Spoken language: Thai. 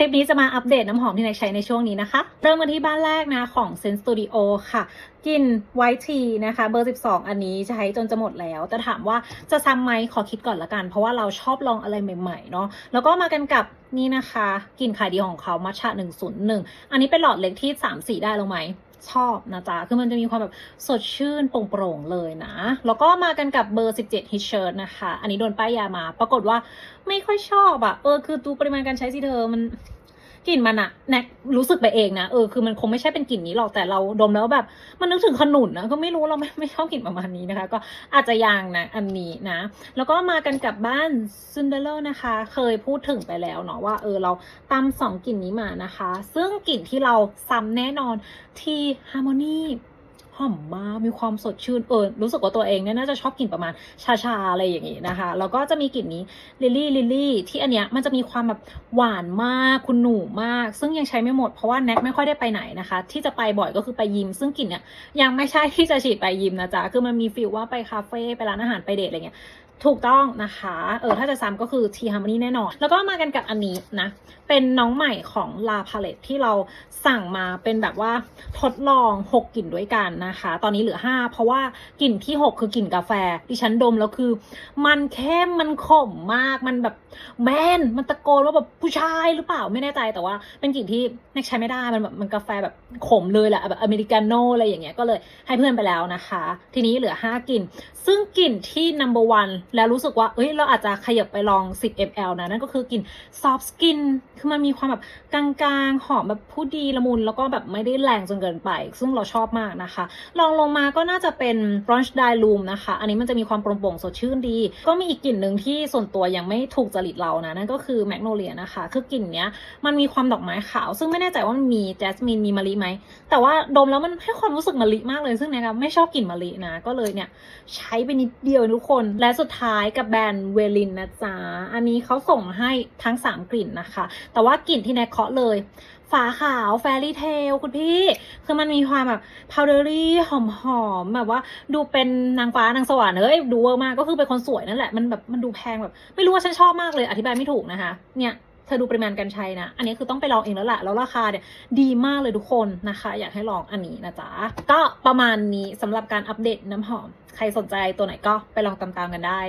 คลิปนี้จะมาอัปเดตน้ำหอมที่นายใช้ในช่วงนี้นะคะ เริ่มกันที่บ้านแรกนะของ Sense Studio ค่ะกลินไวท์ทีนะคะ เบอร์ 12 อันนี้ใช้จนจะหมดแล้ว แต่ถามว่าจะซ้ำไหมขอคิดก่อนละกัน เพราะว่าเราชอบลองอะไรใหม่ๆเนาะแล้วก็มากันกับนี่นะคะกลิ่นขายดีของเขามัชชะ101 อันนี้เป็นหลอดเล็กที่ 3 สีได้ลงไหม ชอบนะจ๊ะ คือมันจะมีความแบบสดชื่นโปร่งๆเลยนะ แล้วก็มากันกับเบอร์ 17 Hit Shirt นะคะ อันนี้โดนป้ายยามา ปรากฏว่าไม่ค่อยชอบอะเออ คือดูปริมาณการใช้สิเธอมัน กลิ่นมันอะแนกรู้สึกไปเองนะเออคือมันคงไม่ใช่เป็นกลิ่นนี้หรอกแต่เราดมแล้วแบบ มันนึกถึงขนุนนะก็ไม่รู้เราไม่ไม่ชอบกลิ่นประมาณนี้นะคะ ก็อาจจะยางนะอันนี้นะ แล้วก็มากันกับบ้านซินเดอเรลนะคะ เคยพูดถึงไปแล้วเนาะว่าเออเราตามสองกลิ่นนี้มานะคะ ซึ่งกลิ่นที่เราซ้ำแน่นอนทีฮาร์โมนี หอมมากมีความสดชื่นเออรู้สึกว่าตัวเองเนี่ยน่าจะชอบกลิ่นประมาณชาชาๆอะไรอย่างงี้นะคะ แล้วก็จะมีกลิ่นนี้ลิลลี่ลิลลี่ที่อันเนี้ยมันจะมีความแบบหวานมากคุณหนูมาก ซึ่งยังใช้ไม่หมดเพราะว่าแน็กไม่ค่อยได้ไปไหนนะคะ ที่จะไปบ่อยก็คือไปยิม ซึ่งกลิ่นเนี่ยยังไม่ใช่ที่จะฉีดไปยิมนะจ๊ะคือมันมีฟีลว่าไปคาเฟ่ไปร้านอาหารไปเดทอะไรเงี้ย ถูกต้องนะคะ เออ ถ้าจะซ้ำก็คือ T Harmony แน่นอน แล้วก็มากันกับอันนี้นะ เป็นน้องใหม่ของ La Palette ที่เราสั่งมาเป็นแบบว่าทดลอง 6 กลิ่นด้วยกันนะคะ ตอนนี้เหลือ 5 เพราะว่ากลิ่นที่ 6 คือกลิ่นกาแฟ ดิฉันดมแล้วคือ มันเข้ม มันขมมาก มันแบบแมน มันตะโกนว่าแบบผู้ชายหรือเปล่าไม่แน่ใจ แต่ว่าเป็นกลิ่นที่น็กใช้ไม่ได้ มันแบบมันกาแฟแบบขมเลยแหละแบบอเมริกาโน่อะไรอย่างเงี้ย ก็เลยให้เพื่อนไปแล้วนะคะ ทีนี้เหลือ 5 กลิ่น ซึ่งกลิ่นที่ number one แล้วรู้สึกว่า เอ้ย เราอาจจะขยับไปลอง 10 ml นะ นั่นก็คือกลิ่น soft skin คือมันมีความแบบกลางๆ หอมแบบผู้ดีละมุน แล้วก็แบบไม่ได้แรงจนเกินไป ซึ่งเราชอบมากนะคะ ลองลงมาก็น่าจะเป็น brunch dye room นะคะ อันนี้มันจะมีความโปร่งโปร่งสดชื่นดี ก็มีอีกกลิ่นหนึ่งที่ส่วนตัวยังไม่ถูกจริตเรานะ นั่นก็คือ magnolia นะคะ คือกลิ่นเนี้ย มันมีความดอกไม้ขาว ซึ่งไม่แน่ใจว่ามันมีแจสมินมีมะลิไหม แต่ว่าดมแล้วมันให้ความรู้สึกมะลิมากเลย ซึ่งนะครับไม่ชอบกลิ่นมะลินะ ก็เลยเนี่ยใช้ไปนิดเดียวทุกคน และสุดท้ายกับแบรนด์เวลินนะจ๊ะ อันนี้เขาส่งมาให้ทั้ง 3 กลิ่นนะคะ แต่ว่ากลิ่นที่แนเคาะเลย ฝาขาวแฟรี่เทลคุณพี่ คือมันมีความแบบพาวเดอรี่หอมๆแบบว่าดูเป็นนางฟ้านางสวรรค์เอ้ยดูเวอร์มากก็คือเป็นคนสวยนั่นแหละ มันแบบมันดูแพงแบบ ไม่รู้ว่าฉันชอบมากเลยอธิบายไม่ถูกนะคะ เนี่ย เธอดูปริมาณการใช้นะ อันนี้คือต้องไปลองเองแล้วแหละแล้วราคาเนี่ยดีมากเลยทุกคนนะคะ อยากให้ลองอันนี้นะจ๊ะ ก็ประมาณนี้สำหรับการอัปเดตน้ำหอม ใครสนใจตัวไหนก็ไปลองตามๆกันได้